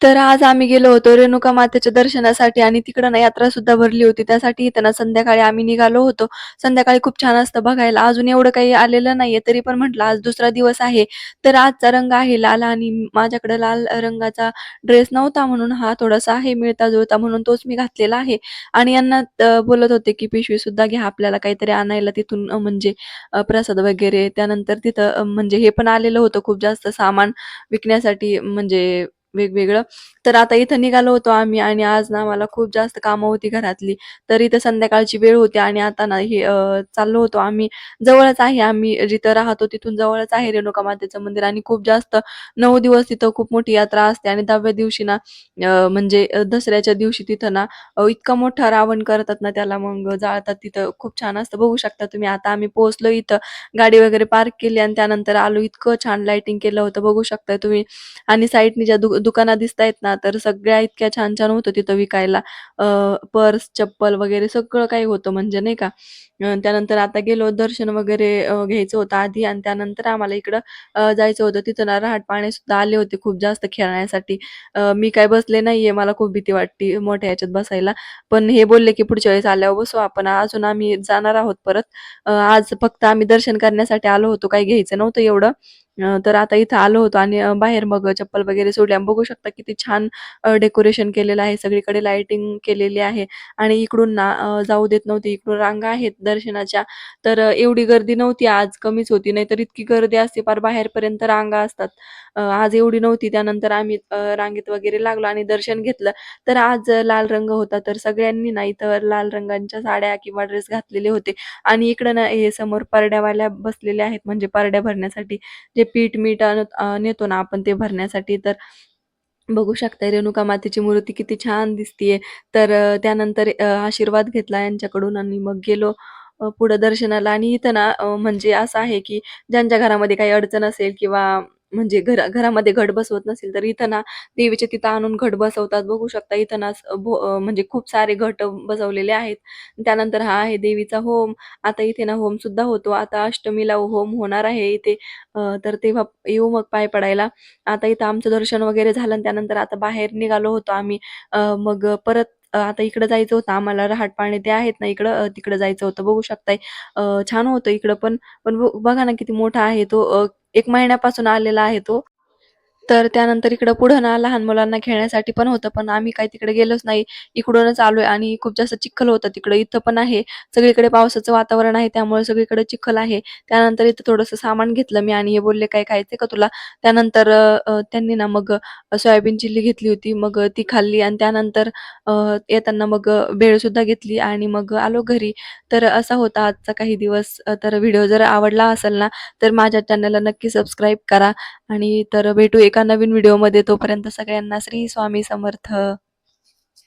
तर आज आम्ही गेलो होतो रेणुका मातेच्या दर्शनासाठी आणि तिकडं ना यात्रा सुद्धा भरली होती. त्यासाठी इथं ना संध्याकाळी आम्ही निघालो होतो. संध्याकाळी खूप छान असतं बघायला. अजून एवढं काही आलेलं नाहीये, तरी पण म्हटलं आज दुसरा दिवस आहे, तर आजचा रंग आहे लाल आणि माझ्याकडे लाल रंगाचा ड्रेस नव्हता म्हणून हा थोडासा आहे मिळता-जुळता म्हणून तोच मी घातलेला आहे. आणि यांना बोलत होते, की पिशवी सुद्धा घ्या आपल्याला काहीतरी आणायला तिथून म्हणजे प्रसाद वगैरे. त्यानंतर तिथं म्हणजे हे पण आलेलं होतं खूप जास्त सामान विकण्यासाठी म्हणजे वेगवेगळं. तर आता इथं निघालो होतो आम्ही आणि आज ना मला खूप जास्त कामं होती घरातली. तर इथं संध्याकाळची वेळ होती आणि आता ना हे चाललो होतो आम्ही. जवळच आहे आम्ही जिथं राहतो तिथून जवळच आहे रेणुका मातेचं मंदिर आणि खूप जास्त नऊ दिवस तिथं खूप मोठी यात्रा असते आणि 10व्या दिवशी ना म्हणजे दसऱ्याच्या दिवशी तिथं ना इतका मोठा रावण करतात ना त्याला मग जाळतात तिथं. खूप छान असतं. बघू शकता तुम्ही आता आम्ही पोहोचलो इथं. गाडी वगैरे पार्क केली आणि त्यानंतर आलो. इतकं छान लाइटिंग केलं होतं बघू शकताय तुम्ही. आणि साईडनी ज्या दुकानात दिसतायत ना, तर सगळ्या इतक्या छान-छान होतं तिथं विकायला. पर्स, चप्पल वगैरे सगळं काही होतं म्हणजे नाही का. त्यानंतर आता गेलो दर्शन वगैरे घ्यायचं होतं आधी आणि त्यानंतर आम्हाला इकडं जायचं होतं. तिथं ना रहाट-पाळणे सुद्धा आले होते खूप जास्त खेळण्यासाठी. मी काय बसले नाहीये. मला खूप भीती वाटते मोठ्या ह्याच्यात बसायला. पण हे बोलले, की पुढच्या वेळेस आल्यावर बसू आपण. अजून आम्ही जाणार आहोत परत. आज फक्त आम्ही दर्शन करण्यासाठी आलो होतो. काही घ्यायचं नव्हतं एवढं. अ, तर आता इथं आलो होतो आणि अ, बाहेर मग चप्पल वगैरे सोडली बघू शकता किती छान अ, डेकोरेशन केलेलं आहे. सगळीकडे लाइटिंग केलेली आहे आणि इकडून ना अ, जाऊ देत नव्हती इकडून रांगा आहेत दर्शनाच्या. तर अ, एवढी गर्दी नव्हती आज, कमीच होती. नाहीतर इतकी गर्दी असते फार बाहेरपर्यंत रांगा असतात. अ, आज एवढी नव्हती. त्यानंतर आम्ही अ, रांगेत वगैरे लागलो आणि दर्शन घेतलं. तर आज लाल रंग होता. तर सगळ्यांनी ना इथं लाल रंगांच्या साड्या किंवा ड्रेस घातलेले होते आणि इकडं ना हे समोर परड्यावाल्या बसलेल्या आहेत म्हणजे परड्या भरण्यासाठी. जे पीठ, मीठ नेतो ना आपण ते भरण्यासाठी. तर बघू शकताय रेणुका मातेची मूर्ती किती छान दिसतीये. तर त्यानंतर आशीर्वाद घेतला यांच्याकडून आणि मग गेलो पुढं दर्शनाला आणि इथं ना म्हणजे असं आहे, की ज्यांच्या घरामध्ये काही अडचण असेल किंवा म्हणजे घरा घरामध्ये घट बसवत नसेल, तर इथं ना देवीच्या तिथं आणून घट बसवतात. बघू शकता इथं ना म्हणजे खूप सारे घट बसवलेले आहेत. त्यानंतर हा आहे देवीचा होम. आता इथे ना होम सुद्धा होतो. आता अष्टमीला होम होणार आहे इथे. अ, तर तेव्हा येऊ मग पाय पडायला. आता इथं आमचं दर्शन वगैरे झालं त्यानंतर आता बाहेर निघालो होतो आम्ही. अ, मग परत आता इकडं जायचं होतं आम्हाला रहाट-पाळणे ते आहेत ना इकडं तिकडं जायचं होतं. बघू शकताय अ, छान होतं इकडं पण. पण बघा ना किती मोठा आहे तो. एक महिन्यापासून आलेला आहे तो. तर त्यानंतर इकडं पुढं ना लहान मुलांना खेळण्यासाठी पण होतं, पण आम्ही काही तिकडे गेलोच नाही. इकडूनच आलोय आणि खूप जास्त चिखल होतं तिकडं. इथं पण आहे. सगळीकडे पावसाचं वातावरण आहे त्यामुळे सगळीकडे चिखल आहे. त्यानंतर इथं थोडंसं सामान घेतलं मी आणि हे बोलले, "काय खायचंय का तुला?" त्यानंतर त्यांनी ना मग सोयाबीन चिल्ली घेतली होती. मग ती खाल्ली आणि त्यानंतर येताना मग भेळ सुद्धा घेतली आणि मग आलो घरी. तर असा होता आजचा काही दिवस. तर व्हिडिओ जर आवडला असेल ना, तर माझ्या चॅनलला नक्की सबस्क्राईब करा आणि तर भेटू एका नवीन व्हिडिओमध्ये. तोपर्यंत सगळ्यांना श्री स्वामी समर्थ.